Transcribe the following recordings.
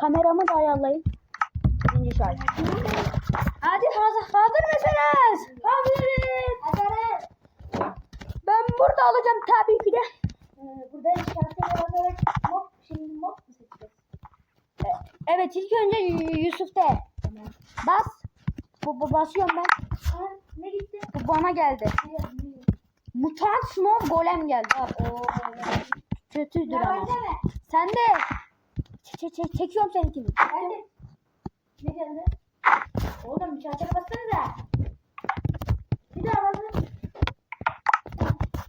Kameramı da ayarlayın. Birinci şarj. Hadi hazır, hazır mısınız? Hazırız. Ben burada olacağım tabii ki de. Ee, burada şartları yazarak mob, şimdi mob mu seçeceğiz? E, Evet ilk önce Yusuf'te. Bas. Bu, bu basıyorum ben. Aa, ne gitti? Bu bana geldi. Mutant Snow Golem geldi. Oo. Kötüdür Ya ama. Sen de. Ç- ç- ç- çekiyorum seninkini. Geldi. Ne geldi? Oğlum bir şartlara bassanıza. Bir daha basın.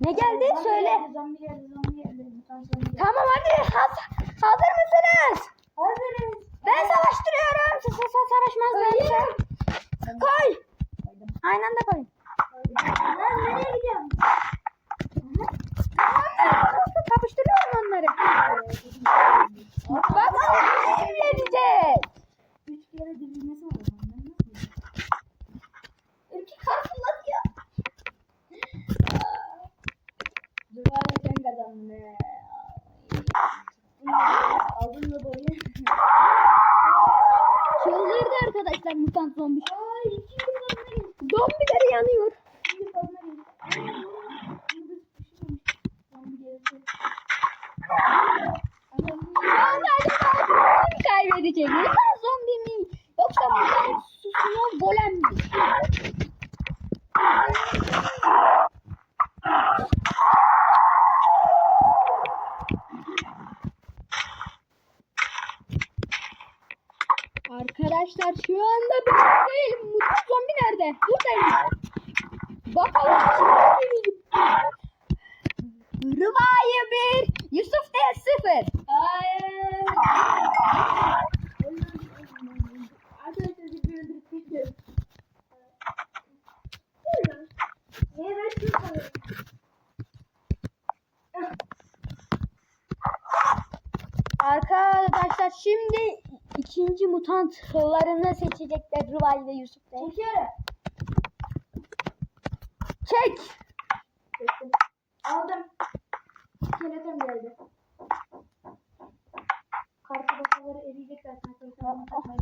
Ne geldi? Zombi Söyle. Geldi, zombi geldi, zombi geldi. Mutant zombi geldi. Tamam hadi. Haz- hazır mısınız? Hazırız. Ben savaştırıyorum. Sa sa sa- savaşmaz bence. Koy. Aynı anda koy. Kazandın. Aldın mı boyu? Çıldırdı arkadaşlar mutant zombi. Ay. Zombileri yanıyor. Kaybedecek? Mutant zombi mi? Yoksa mutant susunu golem mi? Arkadaşlar şu anda ben değil. Mutant zombi nerede? Buradayım. Bakalım şimdi Rıvayı bir, Yusuf de sıfır. Hayır. Arkadaşlar bir öldürüp gidiyorum. Niye ben şu kalıyorum? Arkadaşlar şimdi ikinci mutantlarını seçecekler Rıvay ve Yusuf de. Çekiyorum. Çek. Çektim. Aldım. Skeleton geldi. Kartı basaları eriyecek zaten. Tamam, tamam.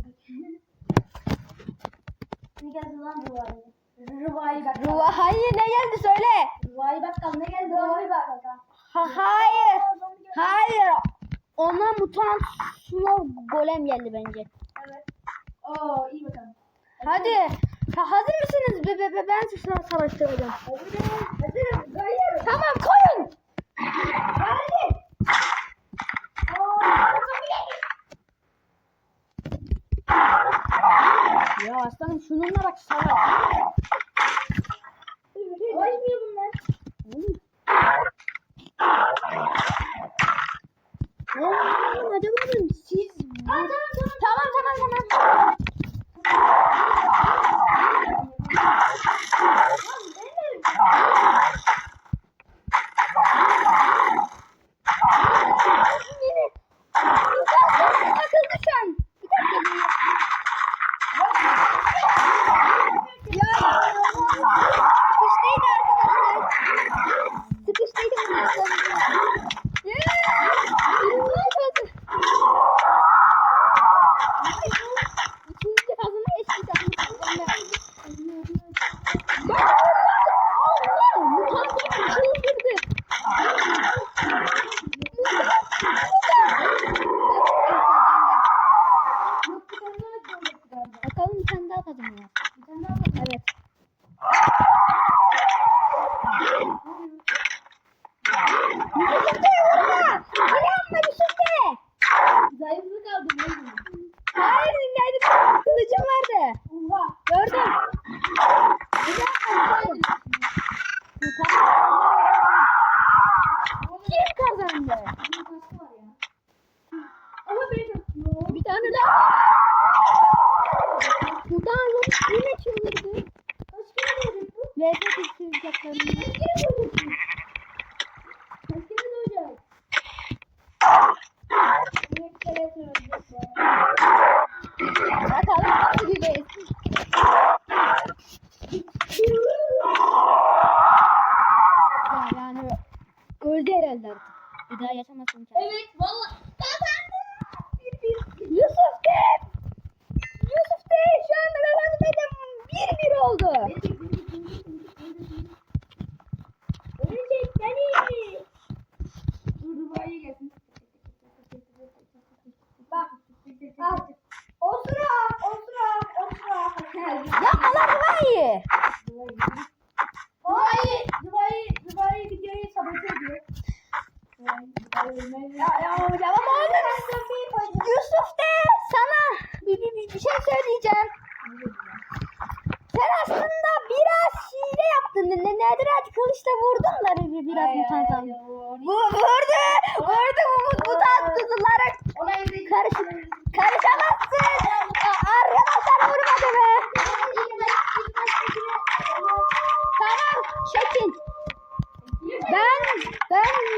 Ne geldi lan arada? Rıvayı bak. Rıvay ne geldi söyle. Rıvayı bakkal ne geldi? Rıvayı bakkal. Ha, hayır. Hayır. Ona mutant snow golem geldi bence. Evet. Oo iyi bakalım. Hadi. Ha, hazır mısınız? Be, be, be, ben size savaştıracağım. Hazırım. Hazırım. Gayet. Tamam koyun. Hadi. Oo. Ya aslanım şununla bak savaş. Bunlar. peor Ben ben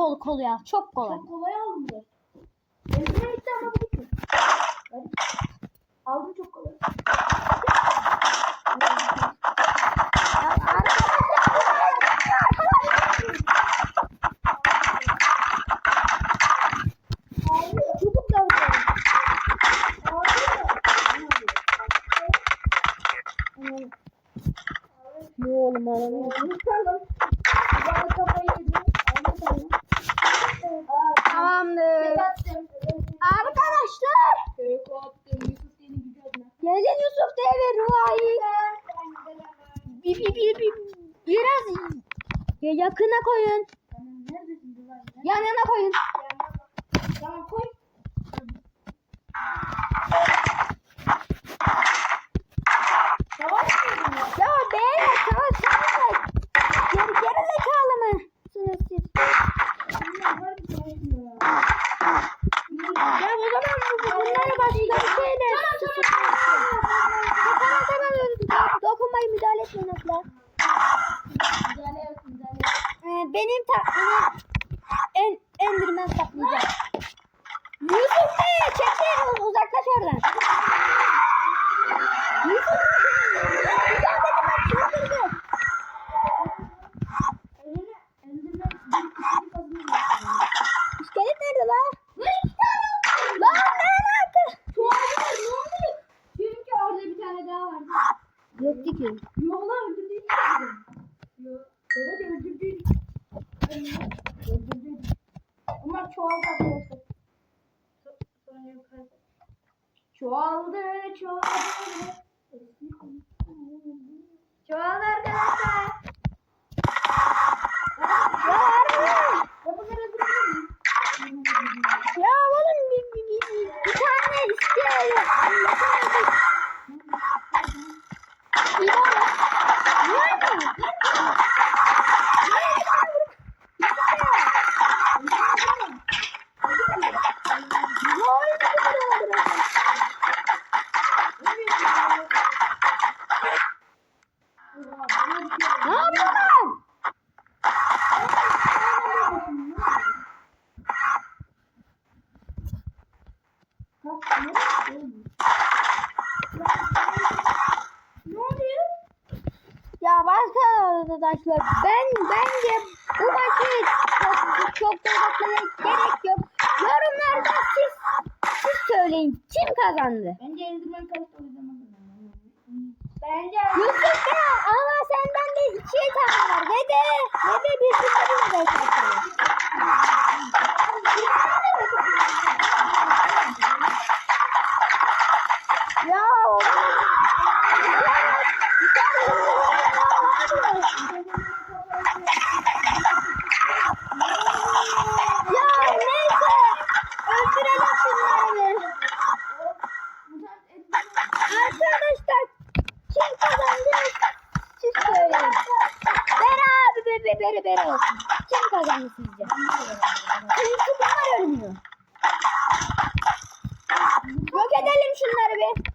kol kol ya. Çok kolay. Çok kolay aldım. Ezmeye gitti ama bu gitti. Aldım çok kolay. Oğlum oğlum. Neden Yusuf TV Ruhay'ı bir, bir, bir, bir, biraz yakına koyun. Yanına koyun. çoğaldı çoğaldı Ya başka arkadaşlar ben bence bu maçı çok, çok da gerek yok. Yorumlarda siz siz söyleyin kim kazandı? Bence Enderman kazandı. Bence Yusuf ya ama senden de ikiye tane var. Dede, dede bir sürü bir şey Beraber be, be, bere bere olsun. Kim kazandı sizce? Çünkü bunlar ölmüyor. Yok edelim şunları bir.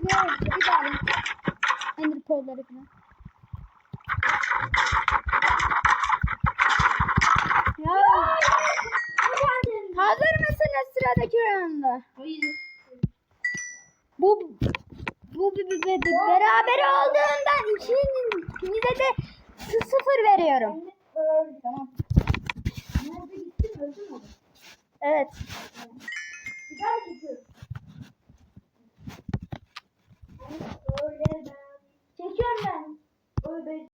Şeyleri bir. Ender pearl'ları falan. Ya. Hazır mısınız sıradaki rounda? Hayır. Bu bu bir, bir, bir beraber olduğundan ikinin ikinize de sı- sıfır veriyorum. Tamam. Nerede gittin? Öldü mü? Evet. Bir daha çekiyorum. Öyle ben. Çekiyorum ben. Öyle